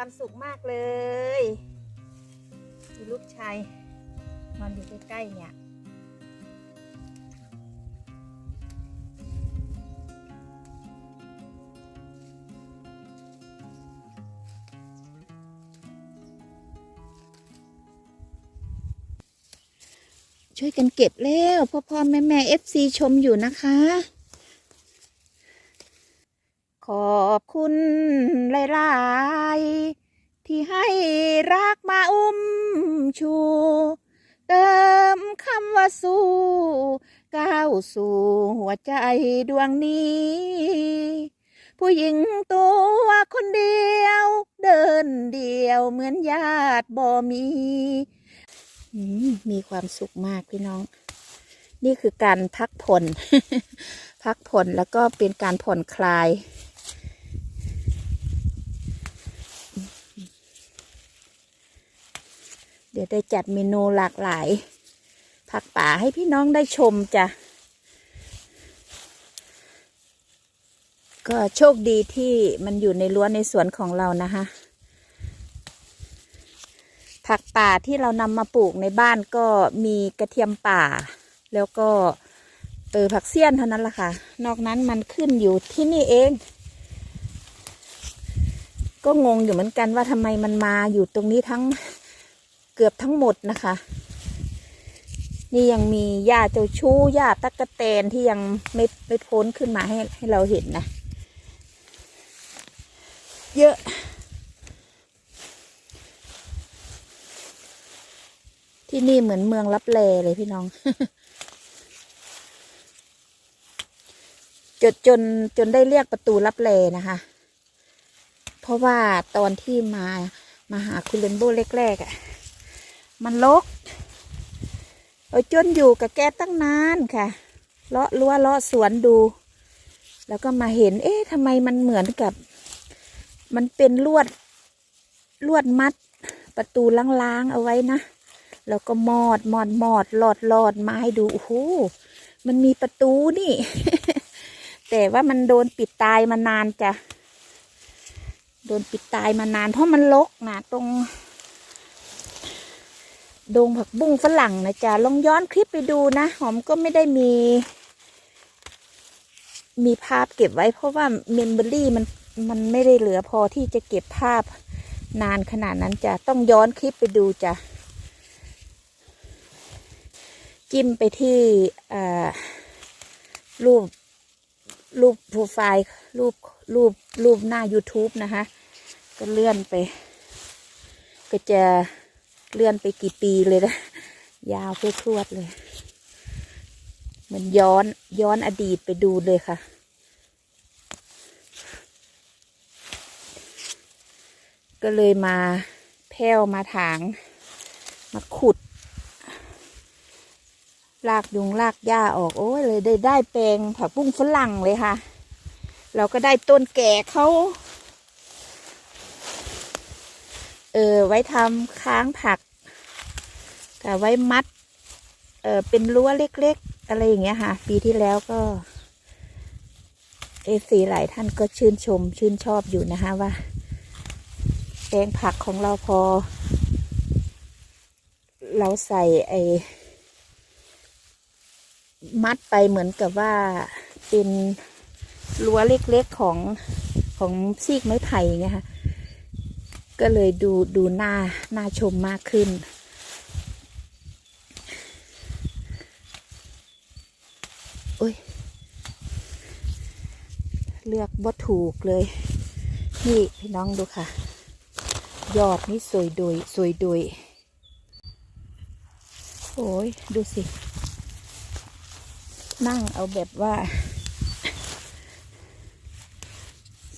ความสุขมากเลยมีลูกชายนอนอยู่ใกล้ๆเนี่ยช่วยกันเก็บแล้วพ่อพ่อแม่แม่เอฟซีชมอยู่นะคะ ขอบ คุณหลายๆ ที่ให้รักมาอุ้มชู เติมคำว่าสู้ ก้าวสู่หัวใจดวงนี้ ผู้หญิงตัวคนเดียว เดินเดียวเหมือนญาติบ่มี มีความสุขมากพี่น้อง นี่คือการพักผ่อนพักผ่อนแล้วก็เป็นการผ่อนคลาย เดี๋ยวได้จัดเมนูหลากหลาย ผักป่าให้พี่น้องได้ชมจ้ะ ก็โชคดีที่มันอยู่ในรั้วในสวนของเรานะคะ ผักป่าที่เรานำมาปลูกในบ้านก็มีกระเทียมป่า แล้วก็เออผักเสี้ยนเท่านั้นแหละค่ะ นอกนั้นมันขึ้นอยู่ที่นี่เอง ก็งงอยู่เหมือนกันว่าทำไมมันมาอยู่ตรงนี้ทั้ง เกือบทั้งหมดนะคะ นี่ยังมีหญ้าเจ้าชู้หญ้าตักกะแตนที่ยังไม่ไม่พ้นขึ้นมาให้ให้เราเห็นนะ เยอะ ที่นี่เหมือนเมืองลับแลเลยพี่น้องจนจนจนได้เรียกประตูลับแลนะคะเพราะว่าตอนที่มามาหาคุณเลนโบแรกๆอะ่ะ มันลกเอาจนอยู่กับแกตั้งนานค่ะเลาะรั้วเลาะสวนดู แล้วก็มาเห็น เอ๊ะทำไมมันเหมือนกับ มันเป็นลวดลวดมัด ประตูล้างๆเอาไว้นะแล้วก็มอดมอดมอดหลอดหลอดมาให้ดูโอ้โหมันมีประตูนี่ แต่ว่ามันโดนปิดตายมานานจ้ะโดนปิดตายมานานเพราะมันลกนะตรง ดงผักบุ้งฝรั่งนะจ๊ะลองย้อนคลิปไปดูนะ หอมก็ไม่ได้มี มีภาพเก็บไว้ เพราะว่าเมมโมรี่มันมันไม่ได้เหลือพอที่จะเก็บภาพนานขนาดนั้นจ้ะต้องย้อนคลิปไปดูจ้ะจิ้มไปที่อ่ารูปรูปโปรไฟล์รูปรูปรูปหน้า YouTube นะคะ ก็เลื่อนไป ก็จะ เลื่อนไปกี่ปีเลยนะ ยาวเพื่อพรวดเลย เหมือนย้อนย้อนอดีตไปดูเลยค่ะ ก็เลยมาแพ้วมาถาง มาขุด ลากยุงลากหญ้าออก โอ้ยเลยได้ได้แปลงผักบุ้งฝรั่งเลยค่ะ เราก็ได้ต้นแก่เขาเออไว้ทำค้างผัก ไว้มัดเออเป็นรั้วเล็ก ๆ อะไรอย่างเงี้ยค่ะ ปีที่แล้วก็เอซีหลายท่านก็ชื่นชมชื่นชอบอยู่นะคะว่าแปลงผักของเราพอ เราใส่ไอมัดไปเหมือนกับว่าเป็นรั้วเล็กๆของของซีกไม้ไผ่ไงค่ะก็เลยดูดูหน้าหน้าชมมากขึ้น โอ้ย เลือกบ่ถูกเลย นี่พี่น้องดูค่ะ ยอดนี่สวยโดยสวยโดยโอ้ยดูสิ นั่งเอาแบบว่า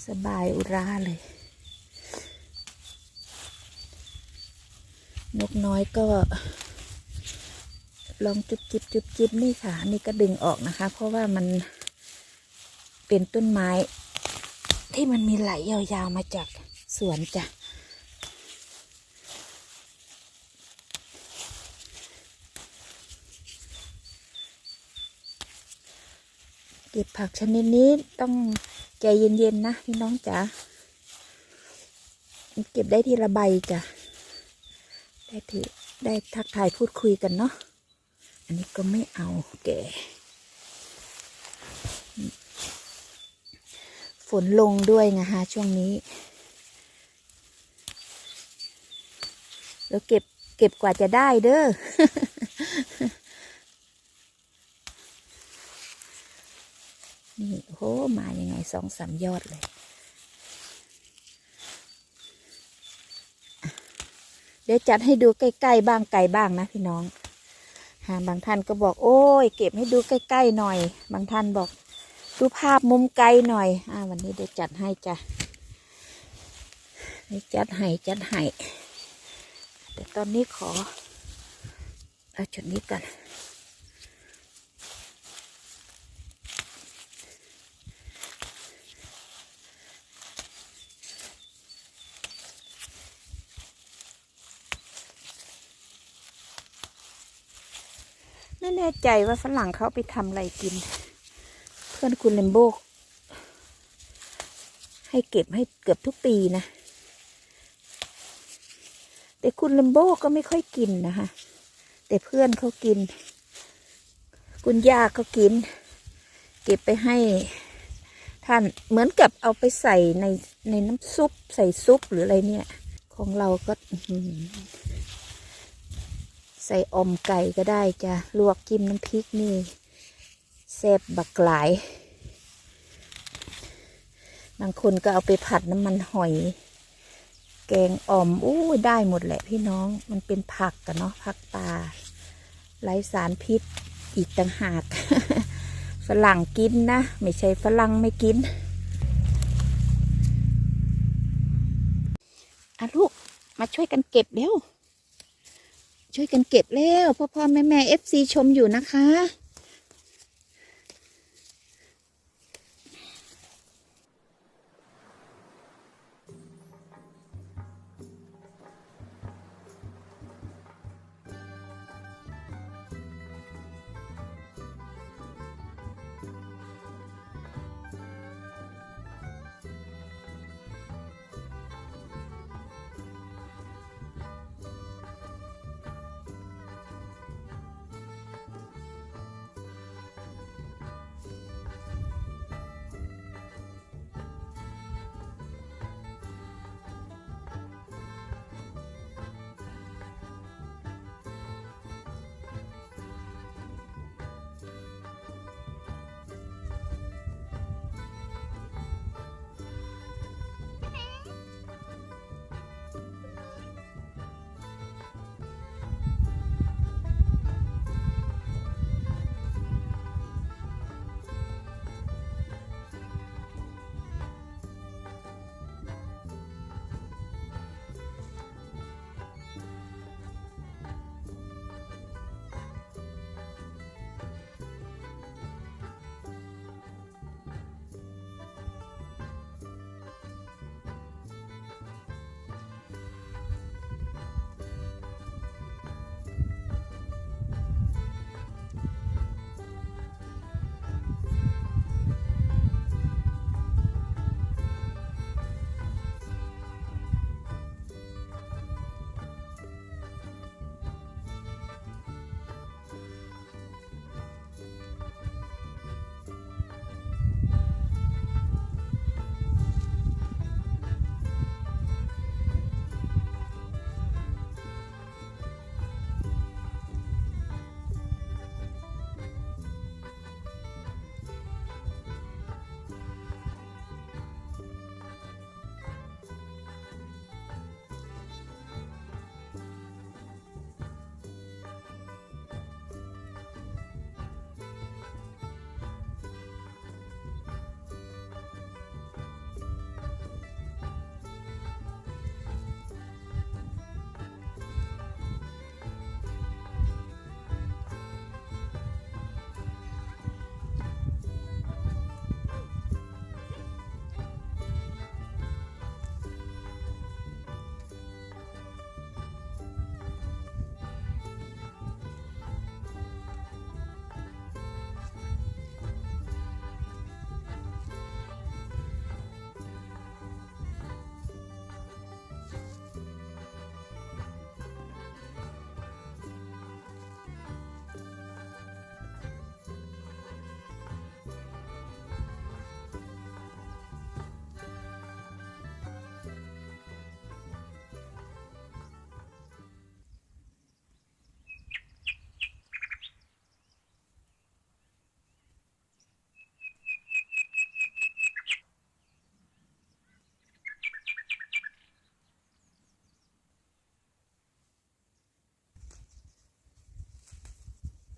สบายอุราเลย นกน้อยก็ ลองจุบจิบจุบจิบนี่ค่ะ นี่ก็ดึงออกนะคะ เพราะว่ามัน เป็นต้นไม้ ที่มันมีไหลยาวๆมาจากสวนจ้ะเก็บผักชนิดนี้ต้องใจเย็นๆนะพี่น้องจ๋าเก็บได้ทีละใบจ้ะได้ถือได้ทักทายพูดคุยกันเนาะอันนี้ก็ไม่เอาแก ฝนลงด้วยนะคะช่วงนี้ แล้วเก็บเก็บกว่าจะได้เด้อ นี่โหมายังไงสองสามยอดเลยเดี๋ยวจัดให้ดูใกล้ๆบ้างไกลบ้างนะพี่น้อง หาบางท่านก็บอก โอ้ย เก็บให้ดูใกล้ๆหน่อย บางท่านบอก ดูภาพมุมไกลหน่อย อ่า วันนี้เดี๋ยวจัดให้จ้ะเดี๋ยวจัดให้จัดให้แต่ตอนนี้ขอเอาจุดนี้ก่อนไม่แน่ใจว่าฝรั่งเขาไปทำอะไรกิน พื่อนคุณเลมโบให้เก็บให้เกือบทุกปีนะ แต่คุณเลมโบก็ไม่ค่อยกินนะคะ แต่เพื่อนเขากิน คุณย่าก็กิน เก็บไปให้ท่านเหมือนกับเอาไปใส่ในในน้ำซุปใส่ซุปหรืออะไรเนี่ย ของเราก็ใส่อมไก่ก็ได้จ้ะลวกจิ้มน้ำพริกนี่ แซ่บบักหลาย บางคนก็เอาไปผัดน้ำมันหอย แกงอ่อมอู้ได้หมดแหละพี่น้อง มันเป็นผักกันเนาะผักป่าไร้สารพิษอีกต่างหาก ฝรั่งกินนะ ไม่ใช่ฝรั่งไม่กินอะลูก มาช่วยกันเก็บเร็ว ช่วยกันเก็บเร็วพ่อพ่อแม่แม่เอฟซีชมอยู่นะคะ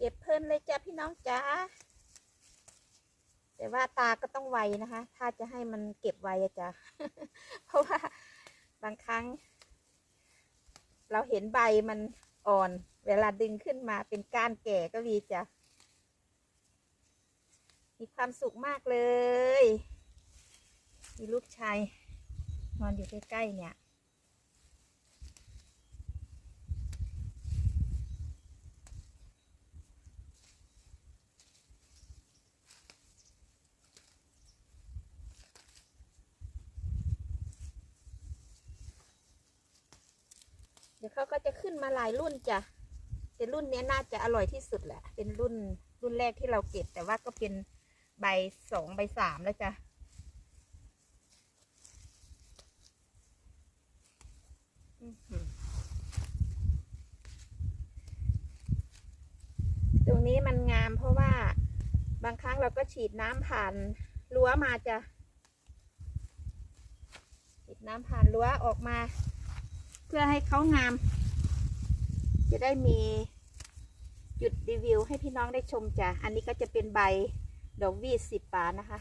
ก็บเพลินเลยจ้ะพี่น้องจ้าแต่ว่าตาก็ต้องไวนะคะ ถ้าจะให้มันเก็บไวจ้ะเพราะว่าบางครั้ง เราเห็นใบมันอ่อน เวลาดึงขึ้นมาเป็นก้านแก่ก็มีจ้ะมีความสุขมากเลย มีลูกชายนอนอยู่ใกล้ๆเนี่ย เขาก็จะขึ้นมาหลายรุ่นจ้ะแต่รุ่นนี้น่าจะอร่อยที่สุดแหละ เป็นรุ่นรุ่นแรกที่เราเก็บ แต่ว่าก็เป็นใบสองใบสามแล้วจ้ะตรงนี้มันงามเพราะว่าบางครั้งเราก็ฉีดน้ำผ่านรั้วมาจะฉีดน้ำผ่านรั้วออกมา เพื่อให้เขางาม จะได้มีจุดรีวิวให้พี่น้องได้ชมจ้ะ อันนี้ก็จะเป็นใบดอกวีสิบบานะคะ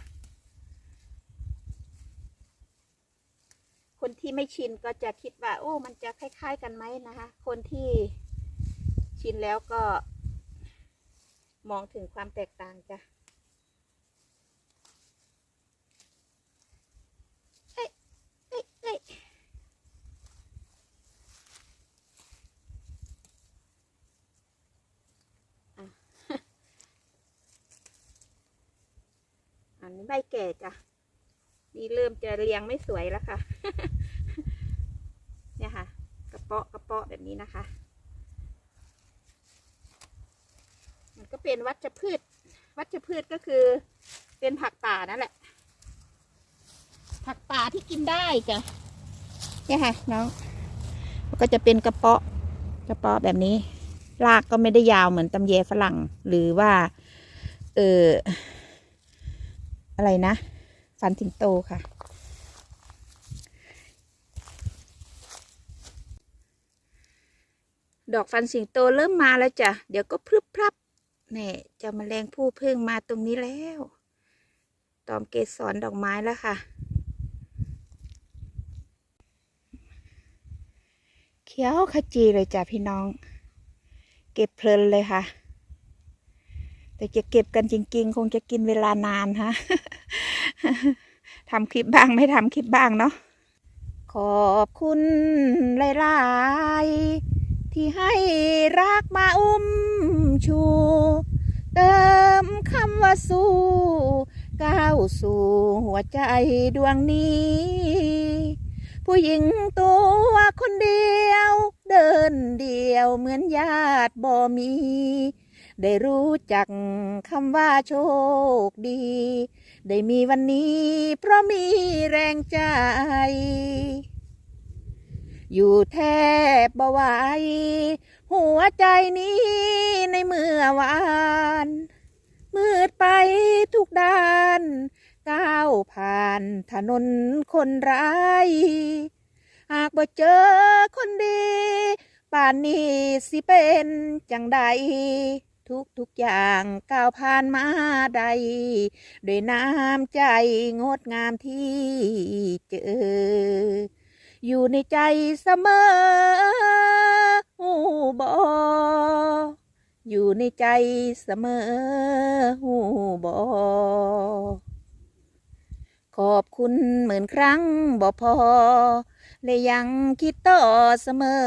คนที่ไม่ชินก็จะคิดว่า โอ้ มันจะคล้าย ๆ กันไหมนะคะ คนที่ชินแล้วก็ มองถึงความแตกต่างจ้ะ เอ้ยเอ้ยเอ้ย อันนี้ ใบแก่จ้ะ นี่เริ่มจะเรียงไม่สวยแล้วค่ะ เนี่ยค่ะ กระเปาะกระเปาะแบบนี้นะคะ มันก็เป็นวัชพืช วัชพืชก็คือ เป็นผักป่านั่นแหละ ผักป่าที่กินได้จ้ะ เนี่ยค่ะน้อง ก็จะเป็นกระเปาะ กระเปาะแบบนี้ รากก็ไม่ได้ยาวเหมือนตำแยฝรั่ง หรือว่า เออ อะไรนะฟันสิงโตค่ะ ดอกฟันสิงโตเริ่มมาแล้วจ้ะ เดี๋ยวก็พรึบพรับเนี่ยจะมาแมลงผู้เพิ่งมาตรงนี้แล้ว ตอมเกสรดอกไม้แล้วค่ะ เขียวขจีเลยจ้ะพี่น้อง เก็บเพลินเลยค่ะ แต่จะเก็บกันจริง ๆ คงจะกินเวลานานฮะทำคลิปบ้างไม่ทำคลิปบ้างเนาะขอบคุณหลายๆที่ให้รักมาอุ้มชู เติมคำว่าสู้ก้าวสู่หัวใจดวงนี้ ผู้หญิงตัวคนเดียว เดินเดียวเหมือนญาติบ่มี ได้รู้จักคำว่าโชคดี ได้มีวันนี้ เพราะมีแรงใจ อยู่แทบบ่ไหวหัวใจนี้ในเมื่อวาน มืดไปทุกด้าน ก้าวผ่านถนนคนร้าย หากบ่เจอคนดี ป่านนี้สิเป็นจังใด ทุกทุกอย่างก้าวผ่านมาได้ด้วยน้ำใจงดงามที่เจอ อยู่ในใจเสมอหูบออยู่ในใจเสมอหูบอขอบคุณหมื่นครั้งบ่พอ และยังคิดต่อเสมอ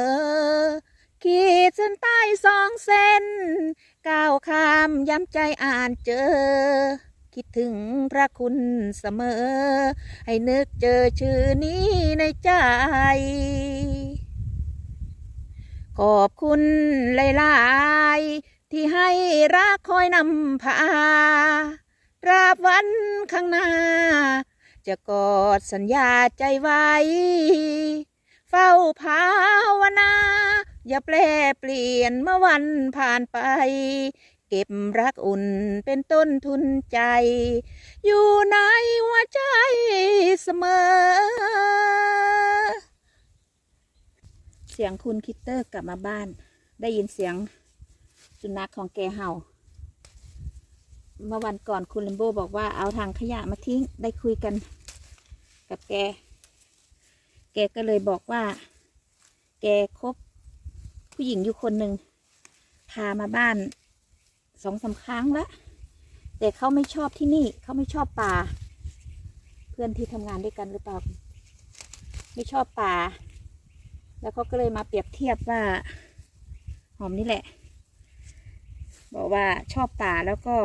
ขีดเส้นใต้สองเส้น ก้าวข้ามย้ำใจอ่านเจอ คิดถึงพระคุณเสมอ ให้นึกเจอชื่อนี้ในใจ ขอบคุณหลายๆ ที่ให้รักคอยนำพาราบวันข้างหน้า จะกอดสัญญาใจไว้ เฝ้าภาวนา อย่าแปรเปลี่ยนเมื่อวันผ่านไป เก็บรักอุ่นเป็นต้นทุนใจ อยู่ในหัวใจเสมอ เสียงคุณคิตเตอร์กลับมาบ้าน ได้ยินเสียงสุนัขของแกเห่า เมื่อวันก่อนคุณเลมโบบอกว่าเอาทางขยะมาทิ้งได้คุยกันกับแก แกก็เลยบอกว่า แกคบ ผู้หญิงอยู่คนหนึ่งพามาบ้านสองสามครั้งแล้วแต่เขาไม่ชอบที่นี่ เขาไม่ชอบป่า เพื่อนที่ทำงานด้วยกันหรือเปล่า ไม่ชอบป่า แล้วเขาก็เลยมาเปรียบเทียบว่า หอมนี่แหละ บอกว่าชอบป่าแล้วก็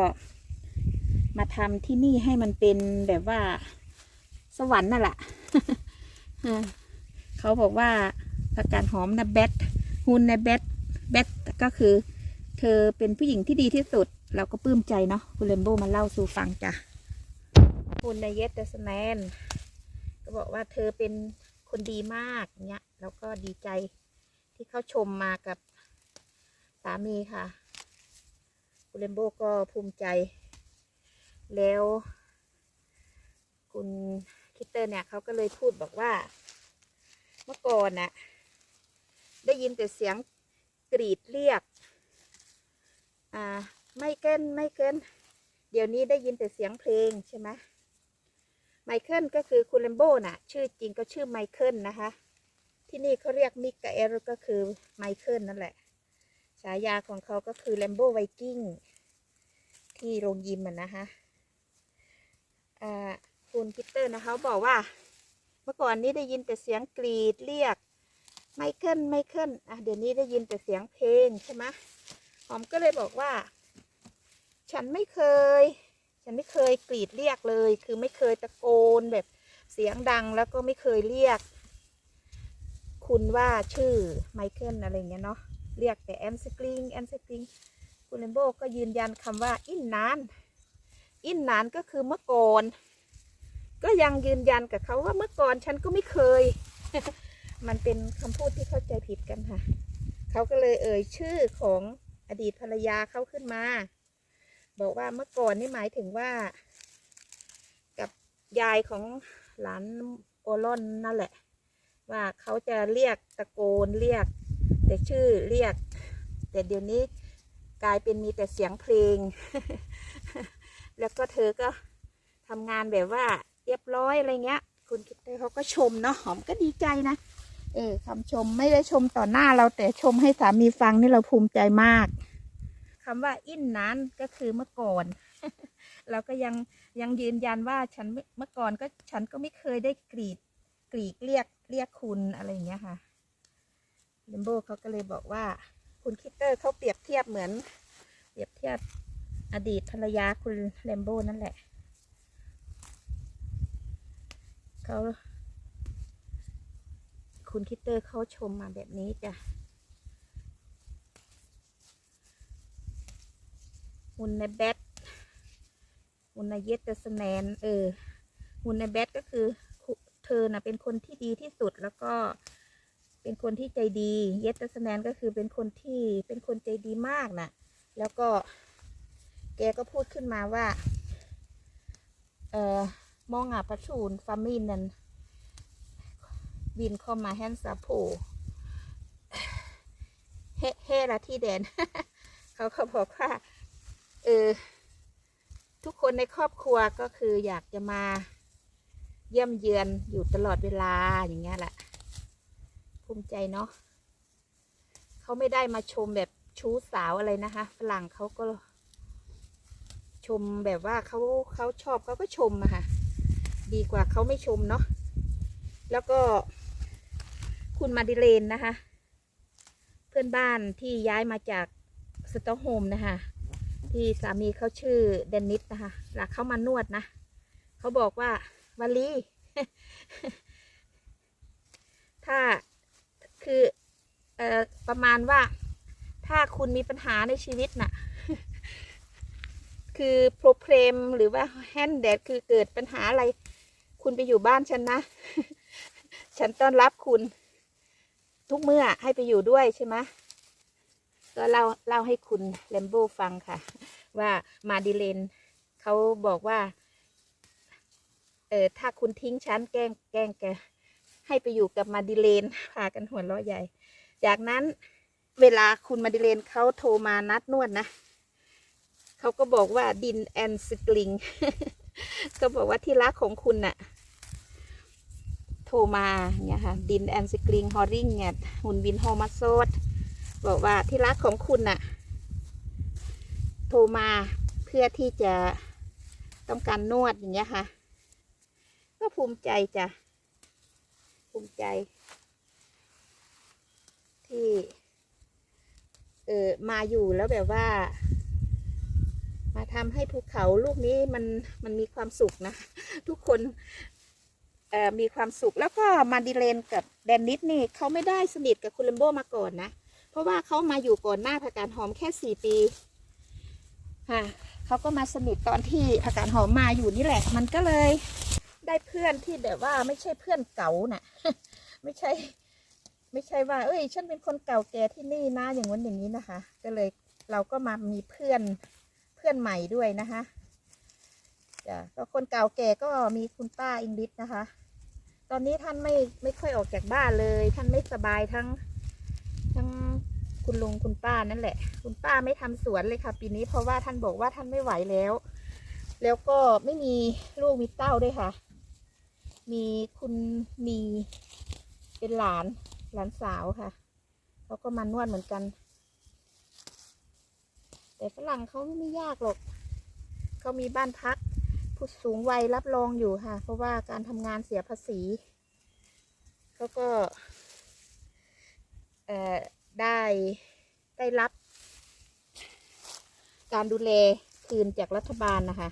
มาทำที่นี่ให้มันเป็นแบบว่า สวรรค์น่ะแหละเขาบอกว่าผักกาดหอมนะแบท ฮุนนแบทแบทก็คือ เธอเป็นผู้หญิงที่ดีที่สุด เราก็ปลื้มใจเนาะคุณเลมโบมาเล่าสู่ฟังจ้ะฮุนนเยสเตสแมนก็บอกว่าเธอเป็นคนดีมากเนี้ยแล้วก็ดีใจที่เขาชมมากับสามีค่ะคุณเลมโบก็ภูมิใจ แล้ว คุณคิตเตอร์เนี่ยเขาก็เลยพูดบอกว่า เมื่อก่อนน่ะ ได้ยินแต่เสียงกรีดเรียก อ่า ไม่เกินไม่เกินเดี๋ยวนี้ได้ยินแต่เสียงเพลงใช่ไหมไมเคิลก็คือคุณเลมโบน่ะ ชื่อจริงก็ชื่อไมเคิลนะคะ ที่นี่เขาเรียกมิกาเอลก็คือไมเคิลนั่นแหละ ฉายาของเขาก็คือแลมโบไวกิ้งที่โรงยิมอะนะคะอ่าคุณพีเตอร์นะคะบอกว่า เมื่อก่อนนี้ได้ยินแต่เสียงกรีดเรียก ไมเคิลไมเคิลอะเดี๋ยวนี้ได้ยินแต่เสียงเพลงใช่ไหมหอมก็เลยบอกว่า ฉันไม่เคย ฉันไม่เคยกรีดเรียกเลย คือไม่เคยตะโกนแบบเสียงดังแล้วก็ไม่เคยเรียก คุณว่าชื่อไมเคิลอะไรเงี้ยเนาะเรียกแต่แอนสกริงแอนสกริงคุณเลมโบก็ยืนยันคำว่าอินนานอินนานก็คือเมื่อก่อนก็ยังยืนยันกับเขาว่าเมื่อก่อนฉันก็ไม่เคย มันเป็นคำพูดที่เข้าใจผิดกันค่ะ เขาก็เลยเอ่ยชื่อของอดีตภรรยาเขาขึ้นมา บอกว่าเมื่อก่อนนี่หมายถึงว่า กับยายของหลานโอลอนนั่นแหละ ว่าเขาจะเรียกตะโกนเรียก แต่ชื่อเรียก แต่เดี๋ยวนี้กลายเป็นมีแต่เสียงเพลง แล้วก็เธอก็ทำงานแบบว่าเรียบร้อยอะไรเงี้ย คุณคิดเตอเขาก็ชมเนาะหอมก็ดีใจนะ เออคำชมไม่ได้ชมต่อหน้าเราแต่ชมให้สามีฟังนี่เราภูมิใจมากคำว่าอินนั้นก็คือเมื่อก่อนเราก็ยังยังยืนยันว่าฉันเมื่อก่อนก็ฉันก็ไม่เคยได้กรีดกรีดเรียกเรียกคุณอะไรอย่างเงี้ยค่ะเลมโบเขาก็เลยบอกว่า คุณคิตเตอร์เขาเปรียบเทียบเหมือน เปรียบเทียบอดีตภรรยาคุณเลมโบนั่นแหละเขา คุณคิตเตอร์เขาชมมาแบบนี้จ้ะหุ่นในแบทหุ่นในเยสตเสแนนเออหุ่นในแบทก็คือเธอน่ะเป็นคนที่ดีที่สุดแล้วก็เป็นคนที่ใจดี เยสตัสแมนก็คือเป็นคนที่เป็นคนใจดีมากน่ะ แล้วก็แกก็พูดขึ้นมาว่า เอ่อมองอะพัชูนฟามินนัน บินเข้ามาแฮนซาโพเฮ่เฮละที่แดน เขาก็บอกว่า เออ ทุกคนในครอบครัวก็คืออยากจะมาเยี่ยมเยือนอยู่ตลอดเวลาอย่างเงี้ยแหละ ภูมิใจเนาะเขาไม่ได้มาชมแบบชู้สาวอะไรนะคะ ฝรั่งเขาก็ ชมแบบว่าเขาเขาชอบเขาก็ชมอะค่ะ ดีกว่าเขาไม่ชมเนาะแล้วก็ คุณมาดิเลนนะคะ เพื่อนบ้านที่ย้ายมาจากสตอกโฮมนะคะ ที่สามีเขาชื่อเดนนิสนะคะหลักเข้ามานวดนะเขาบอกว่าวาลีถ้าคือเอ่อประมาณว่าถ้าคุณมีปัญหาในชีวิตน่ะ คือโปรเพลมหรือว่าแฮนแดดคือเกิดปัญหาอะไร คุณไปอยู่บ้านฉันนะ ฉันต้อนรับคุณ ทุกเมื่อให้ไปอยู่ด้วยใช่ไหมก็เล่าเล่าให้คุณแลมโบฟังค่ะ ว่ามาดิเลนเขาบอกว่า เออถ้าคุณทิ้งฉันแกล้งแกล้งแกให้ไปอยู่กับมาดิเลนพากันหัวเราะใหญ่ จากนั้นเวลาคุณมาดิเลนเขาโทรมานัดนวดนะเขาก็บอกว่าดินแอนสกลิงก็บอกว่าที่รักของคุณน่ะ โทรมาเนี่ยค่ะดินแอนสกลิงฮอริงเนี่ยหุ่นบินโฮมาโซดบอกว่าที่รักของคุณน่ะ โทรมาเพื่อที่จะต้องการนวดอย่างเงี้ยค่ะ ก็ภูมิใจจ้ะ ภูมิใจ ที่ เออมาอยู่แล้วแบบว่า มาทำให้ภูเขาลูกนี้มันมันมีความสุขนะ ทุกคน มีความสุขแล้วก็มาดิเลนกับแดนนิดนี่เขาไม่ได้สนิทกับคุณเลมโบมาก่อนนะ เพราะว่าเขามาอยู่ก่อนหน้าผักกาดหอมแค่สี่ปีค่ะเขาก็มาสนิทตอนที่ผักกาดหอมมาอยู่นี่แหละ มันก็เลยได้เพื่อนที่แบบว่าไม่ใช่เพื่อนเก่าน่ะ ไม่ใช่ ไม่ใช่ว่า เอ้ย ฉันเป็นคนเก่าแก่ที่นี่นะอย่างนั้นอย่างนี้นะคะ ก็เลยเราก็มามีเพื่อนเพื่อนใหม่ด้วยนะคะจ้ะก็คนเก่าแก่ก็มีคุณป้าอิงลิศนะคะ ตอนนี้ท่านไม่ไม่ค่อยออกจากบ้านเลย ท่านไม่สบายทั้ง ทั้งคุณลุงคุณป้านั่นแหละ คุณป้าไม่ทำสวนเลยค่ะ ปีนี้เพราะว่าท่านบอกว่าท่านไม่ไหวแล้ว แล้วก็ไม่มีลูกมีเต้าด้วยค่ะ มีคุณมีเป็นหลานหลานสาวค่ะเขาก็มานวดเหมือนกัน แต่ฝรั่งเขาไม่ยากหรอกเขามีบ้านพัก ผู้สูงวัยรับรองอยู่ค่ะ เพราะว่าการทำงานเสียภาษีเขาก็ได้ได้รับ การดูแลคืนจากรัฐบาลนะคะ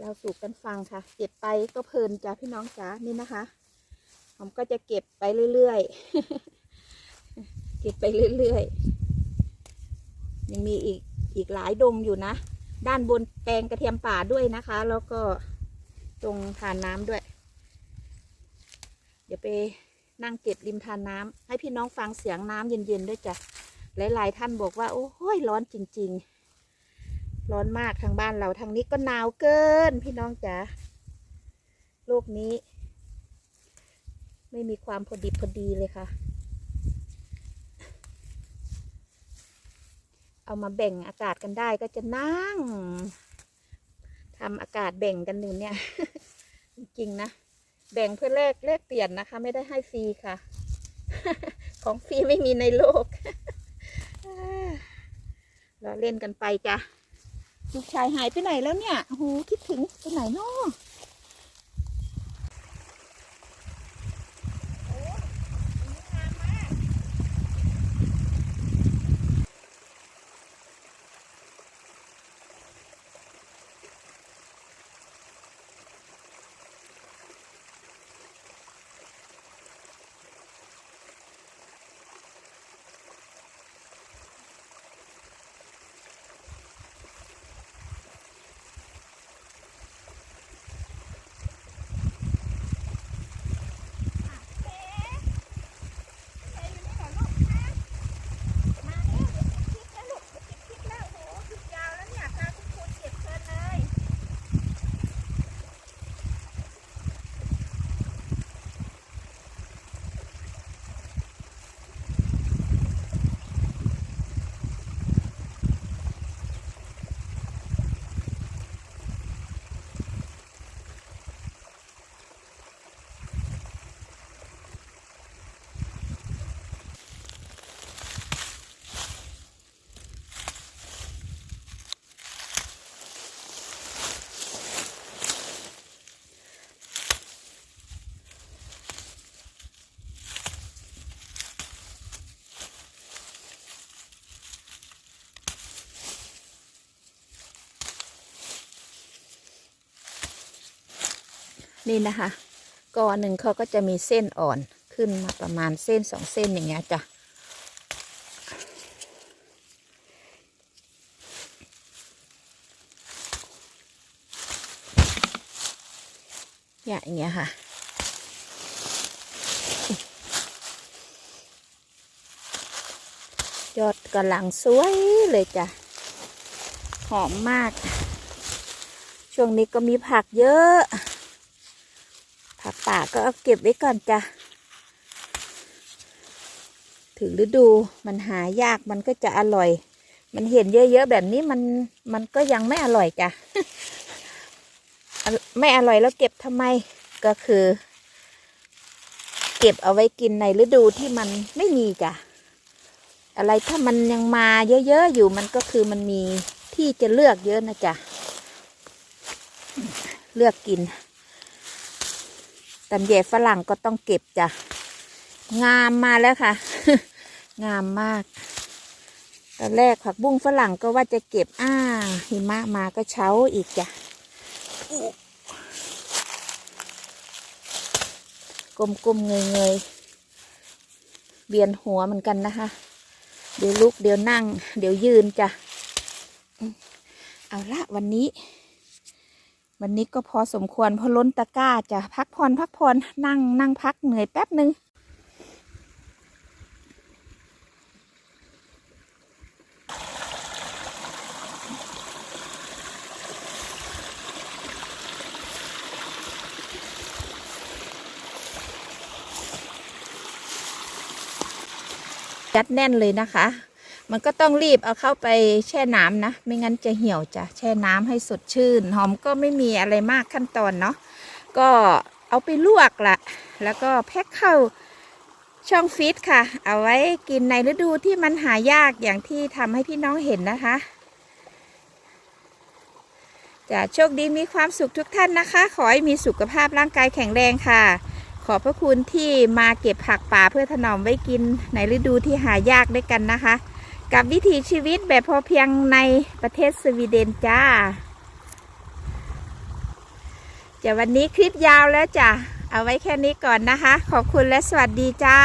เราสู่กันฟังค่ะ เก็บไปก็เพลินจ้าพี่น้องจ๋านี่นะคะ ผมก็จะเก็บไปเรื่อยๆ เก็บไปเรื่อยๆ ยังมีอีกอีกหลายดงอยู่นะ ด้านบนแปลงกระเทียมป่าด้วยนะคะ แล้วก็ตรงทานน้ำด้วย เดี๋ยวไปนั่งเก็บริมทานน้ำให้พี่น้องฟังเสียงน้ำเย็นๆด้วยจ้ะหลายๆท่านบอกว่า โอ้ยร้อนจริง ๆ ร้อนมากทางบ้านเราทางนี้ก็หนาวเกิน พี่น้องจ๋าโลกนี้ ไม่มีความพอดิบพอดีเลยค่ะ เอามาแบ่งอากาศกันได้ก็จะนั่งทำอากาศแบ่งกันอยู่เนี่ย จริงนะ แบ่งเพื่อแลกแลกเปลี่ยนนะคะ ไม่ได้ให้ฟรีค่ะ ของฟรีไม่มีในโลกเราเล่นกันไปจ้ะลูกชายหายไปไหนแล้วเนี่ยโอ้โหคิดถึงไปไหนเนาะมาแล้วเดี๋ยวติดคลิปแล้วลูกเดี๋ยวติดคลิปแล้วโหคลิปยาวแล้วเนี่ยพาคุณครูเก็บเพลินเลย นี่นะคะกอหนึ่งเขาก็จะมีเส้นอ่อนขึ้นมาประมาณเส้นสองเส้นอย่างเงี้ยจ้ะอย่างเงี้ยค่ะ ยอดกำลังสวยเลยจ้ะ หอมมาก ช่วงนี้ก็มีผักเยอะ ป่าก็เอาเก็บไว้ก่อนจ้ะ ถึงฤดูมันหายากมันก็จะอร่อย มันเห็นเยอะๆแบบนี้มันมันก็ยังไม่อร่อยจ้ะอะไม่อร่อยแล้วเก็บทำไมก็คือ เก็บเอาไว้กินในฤดูที่มันไม่มีจ้ะ อะไรถ้ามันยังมาเยอะๆอยู่มันก็คือมันมีที่จะเลือกเยอะนะจ๊ะ เลือกกิน ตำแยฝรั่งก็ต้องเก็บจ้ะ งามมาแล้วค่ะ งามมาก ตอนแรกผักบุ้งฝรั่งก็ว่าจะเก็บ อ้าหิมะมาก็เช้าอีกจ้ะกลมๆเงยๆเบียนหัวเหมือนกันนะคะ เดี๋ยวลุกเดี๋ยวนั่ง เดี๋ยวยืนจ้ะ เอาละวันนี้ วันนี้ก็พอสมควรพอล้นตะกร้าจะพักผ่อนพักผ่อนนั่งนั่งพักเหนื่อยแป๊บหนึ่งยัดแน่นเลยนะคะ มันก็ต้องรีบเอาเข้าไปแช่น้ำนะ ไม่งั้นจะเหี่ยวจ้ะ แช่น้ำให้สดชื่น หอมก็ไม่มีอะไรมากขั้นตอนเนาะ ก็เอาไปลวกละ แล้วก็แพ็คเข้าช่องฟีดค่ะ เอาไว้กินในฤดูที่มันหายากอย่างที่ทำให้พี่น้องเห็นนะคะจะโชคดีมีความสุขทุกท่านนะคะ ขอให้มีสุขภาพร่างกายแข็งแรงค่ะ ขอบพระคุณที่มาเก็บผักป่าเพื่อถนอมไว้กินในฤดูที่หายากด้วยกันนะคะ กับวิถีชีวิตแบบพอเพียงในประเทศสวีเดนจ้าจะวันนี้คลิปยาวแล้วจ้ะ เอาไว้แค่นี้ก่อนนะคะ ขอบคุณและสวัสดีจ้า